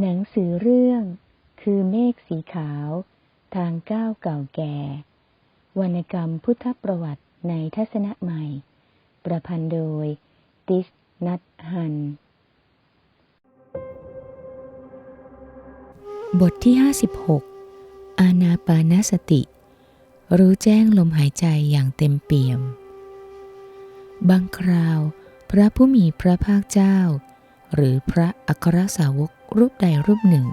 หนังสือเรื่อง คือเมฆสีขาว ทางก้าวเก่าแก่ วรรณกรรมพุทธประวัติในทัศนะใหม่ ประพันธ์โดย ติสนัทฮัน บทที่ 56 อานาปานสติ รู้แจ้งลมหายใจอย่างเต็มเปี่ยม บางคราว พระผู้มีพระภาคเจ้า หรือพระอัครสาวก รูปใดรูปหนึ่ง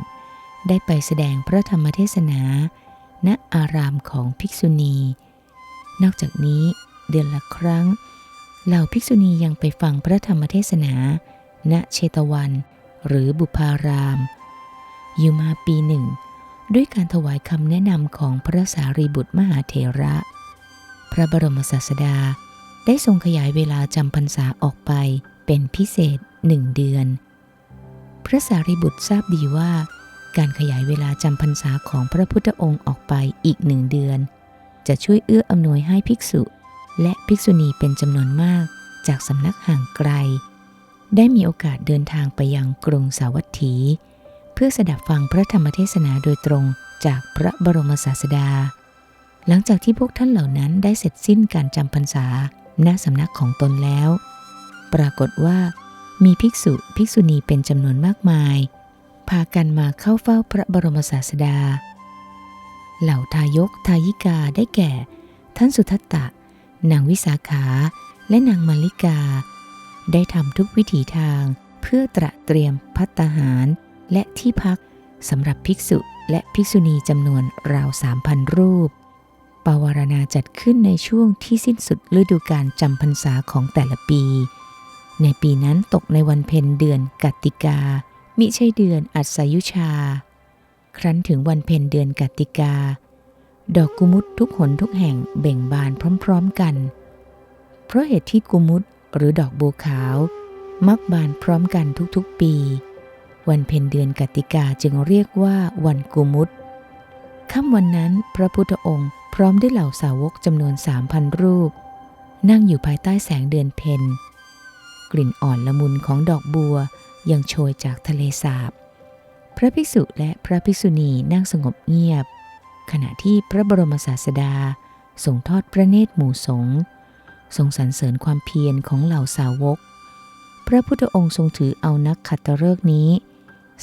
ได้ไปแสดงพระธรรมเทศนา ณอารามของภิกษุณี นอกจากนี้เดือนละครั้ง เหล่าภิกษุณียังไปฟังพระธรรมเทศนา ณเชตวัน หรือบุพาราม อยู่มาปีหนึ่ง ด้วยการถวายคำแนะนำของพระสารีบุตรมหาเถระ พระบรมศาสดาได้ทรงขยายเวลาจำพรรษาออกไปเป็นพิเศษหนึ่งเดือน พระสารีบุตรทราบดีว่า การขยายเวลาจำพรรษาของพระพุทธองค์ออกไปอีกหนึ่งเดือน จะช่วยเอื้ออำนวยให้ภิกษุ และภิกษุณีเป็นจำนวนมากจากสำนักห่างไกล ได้มีโอกาสเดินทางไปยังกรุงสาวัตถี เพื่อสดับฟังพระธรรมเทศนาโดยตรงจากพระบรมศาสดา หลังจากที่พวกท่านเหล่านั้นได้เสร็จสิ้นการจำพรรษาณสำนักของตนแล้ว ปรากฏว่า มีภิกษุภิกษุณีเป็นจำนวนมากมาย พากันมาเข้าเฝ้าพระบรมศาสดา เหล่าทายกทายิกาได้แก่ ท่านสุทัตตะ นางวิสาขาและนางมาริกา ได้ทำทุกวิถีทางเพื่อตระเตรียมพัตตาหารและที่พักสำหรับภิกษุและภิกษุณีจำนวนราวสามพันรูป ปวารณาจัดขึ้นในช่วงที่สิ้นสุดฤดูการจำพรรษาของแต่ละปี ในปีนั้นตกในวันเพ็ญเดือนกัตติกา มิใช่เดือนอัศยุชา ครั้นถึงวันเพ็ญเดือนกัตติกา ดอกกุมุตทุกหนทุกแห่งเบ่งบานพร้อมๆกัน เพราะเหตุที่กุมุตหรือดอกบัวขาว มักบานพร้อมกันทุกๆปี วันเพ็ญเดือนกัตติกาจึงเรียกว่าวันกุมุตค่ำวันนั้นพระพุทธองค์พร้อมด้วยเหล่าสาวกจำนวนสามพันรูป นั่งอยู่ภายใต้แสงเดือนเพ็ญ กลิ่นอ่อนละมุนของดอกบัวยังโชยจากทะเลสาบ พระภิกษุและพระภิกษุณีนั่งสงบเงียบ ขณะที่พระบรมศาสดาทรงทอดพระเนตรหมู่สงฆ์ทรงสรรเสริญความเพียรของเหล่าสาวก พระพุทธองค์ทรงถือเอานักขัตฤกษ์นี้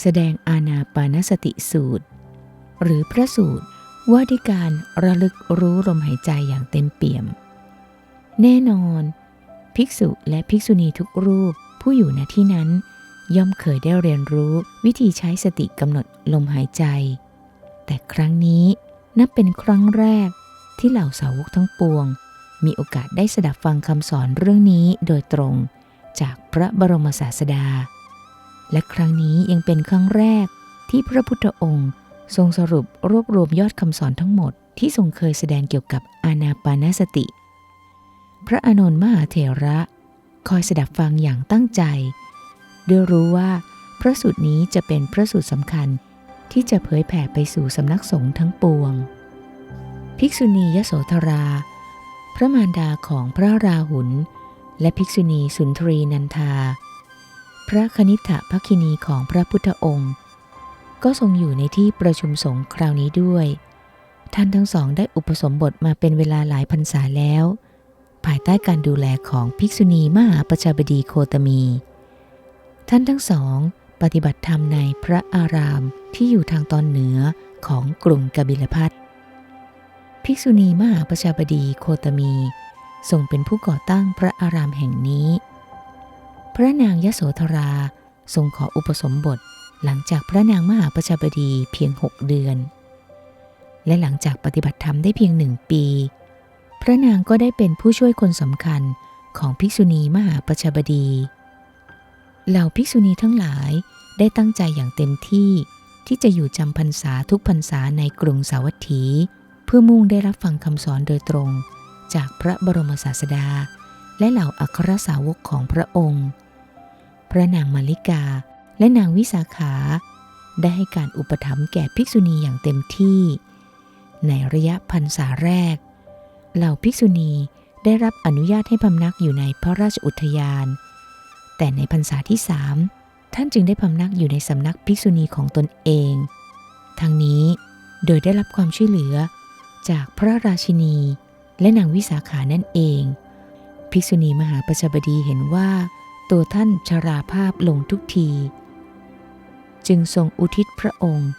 แสดงอาณาปานสติสูตร หรือพระสูตรว่าด้วยการระลึกรู้ลมหายใจอย่างเต็มเปี่ยม แน่นอน ภิกษุและภิกษุณีทุกรูปผู้อยู่ณที่นั้น ย่อมเคยได้เรียนรู้วิธีใช้สติกำหนดลมหายใจ แต่ครั้งนี้นับเป็นครั้งแรกที่เหล่าสาวกทั้งปวง มีโอกาสได้สดับฟังคำสอนเรื่องนี้โดยตรงจากพระบรมศาสดา และครั้งนี้ยังเป็นครั้งแรกที่พระพุทธองค์ ทรงสรุปรวบรวมยอดคำสอนทั้งหมดที่ทรงเคยแสดงเกี่ยวกับอานาปานสติ พระอานนท์มหาเถระคอยสดับฟังอย่างตั้งใจด้วยรู้ว่าพระสูตรนี้จะเป็นพระสูตรสำคัญที่จะเผยแผ่ไปสู่สำนักสงฆ์ทั้งปวง ภิกษุณียโสธรา พระมารดาของพระราหุล และภิกษุณีสุนทรีนันทา พระคณิษฐภคินีของพระพุทธองค์ ก็ทรงอยู่ในที่ประชุมสงฆ์คราวนี้ด้วย ท่านทั้งสองได้อุปสมบทมาเป็นเวลาหลายพรรษาแล้ว ภายใต้การดูแลของภิกษุณีมหาประชาบดีโคตมี ท่านทั้งสอง ปฏิบัติธรรมในพระอารามที่อยู่ทางตอนเหนือของกรุงกบิลพัทภิกษุณีมหาประชาบดีโคตมีทรงเป็นผู้ก่อตั้งพระอารามแห่งนี้ พระนางยโสธราทรงขออุปสมบทหลังจากพระนางมหาประชาบดีเพียงหกเดือน และหลังจากปฏิบัติธรรมได้เพียงหนึ่งปี พระนางก็ได้เป็นผู้ช่วยคนสำคัญของภิกษุณีมหาประชาบดี เหล่าภิกษุณีทั้งหลายได้ตั้งใจอย่างเต็มที่ที่จะอยู่จำพรรษาทุกพรรษาในกรุงสาวัตถี เพื่อมุ่งได้รับฟังคำสอนโดยตรง จากพระบรมศาสดา และเหล่าอัครสาวกของพระองค์ พระนางมาริกาและนางวิสาขา ได้ให้การอุปถัมภ์แก่ภิกษุณีอย่างเต็มที่ ในระยะพรรษาแรก เหล่าภิกษุณีได้รับอนุญาตให้พำนักอยู่ในพระราชอุทยาน แต่ในพรรษาที่สามท่านจึงได้พำนักอยู่ในสำนักภิกษุณีของตนเอง ทั้งนี้โดยได้รับความช่วยเหลือจากพระราชินีและนางวิสาขานั่นเอง ภิกษุณีมหาประชาบดีเห็นว่า ตัวท่านชราภาพลงทุกที จึงทรงอุทิศพระองค์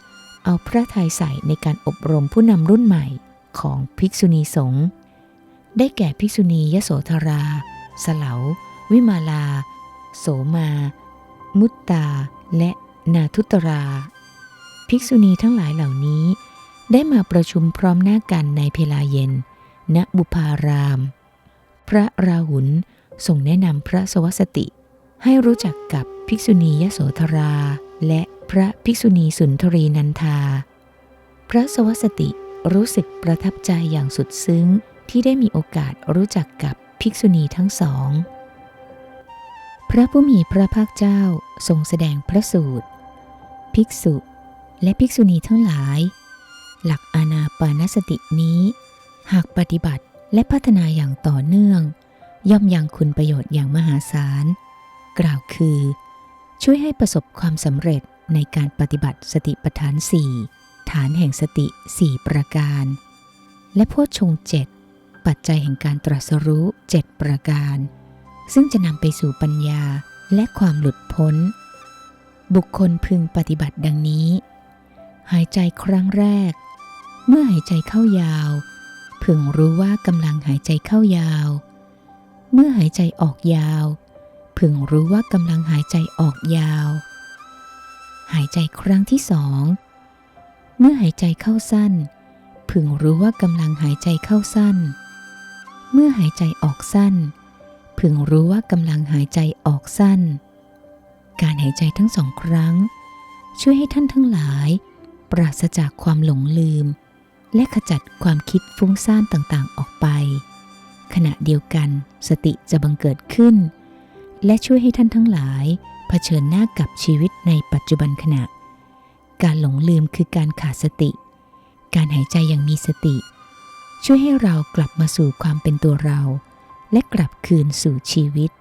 เอาพระทัยใส่ในการอบรมผู้นำรุ่นใหม่ของภิกษุณีสงฆ์ ได้แก่ภิกษุณียโสธรา สเหลา วิมาลา โสมา มุตตา และนาทุตรา ภิกษุณีทั้งหลายเหล่านี้ ได้มาประชุมพร้อมหน้ากันในเพลาเย็น ณบุพาราม พระราหุลทรงแนะนำพระสวัสติ ให้รู้จักกับภิกษุณียโสธรา และพระภิกษุณีสุนทรีนันทา พระสวัสติรู้สึกประทับใจอย่างสุดซึ้ง ที่ได้มีโอกาสรู้จักกับภิกษุณีทั้งสอง พระผู้มีพระภาคเจ้าทรงแสดงพระสูตร ภิกษุและภิกษุณีทั้งหลาย หลักอานาปานสตินี้ หากปฏิบัติและพัฒนาอย่างต่อเนื่อง ย่อมยังคุณประโยชน์อย่างมหาศาล กล่าวคือ ช่วยให้ประสบความสำเร็จในการปฏิบัติสติปัฏฐานสี่ฐานแห่งสติสี่ประการ และโพชฌงเจ็ด ปัจจัยแห่งการตรัสรู้เจ็ดประการ ซึ่งจะนำไปสู่ปัญญาและความหลุดพ้น บุคคลพึงปฏิบัติดังนี้ หายใจครั้งแรก เมื่อหายใจเข้ายาว พึงรู้ว่ากำลังหายใจเข้ายาว เมื่อหายใจออกยาว พึงรู้ว่ากำลังหายใจออกยาว หายใจครั้งที่สองเมื่อหายใจเข้าสั้น พึงรู้ว่ากำลังหายใจเข้าสั้น เมื่อหายใจออกสั้น พึงรู้ว่ากำลังหายใจออกสั้น การหายใจทั้งสองครั้ง ช่วยให้ท่านทั้งหลาย ปราศจากความหลงลืม และขจัดความคิดฟุ้งซ่านต่างๆออกไป ขณะเดียวกันสติจะบังเกิดขึ้น และช่วยให้ท่านทั้งหลายเผชิญหน้ากับชีวิตในปัจจุบันขณะ การหลงลืมคือการขาดสติ การหายใจอย่างมีสติ ช่วยให้เรากลับมาสู่ความเป็นตัวเรา และกลับคืนสู่ชีวิต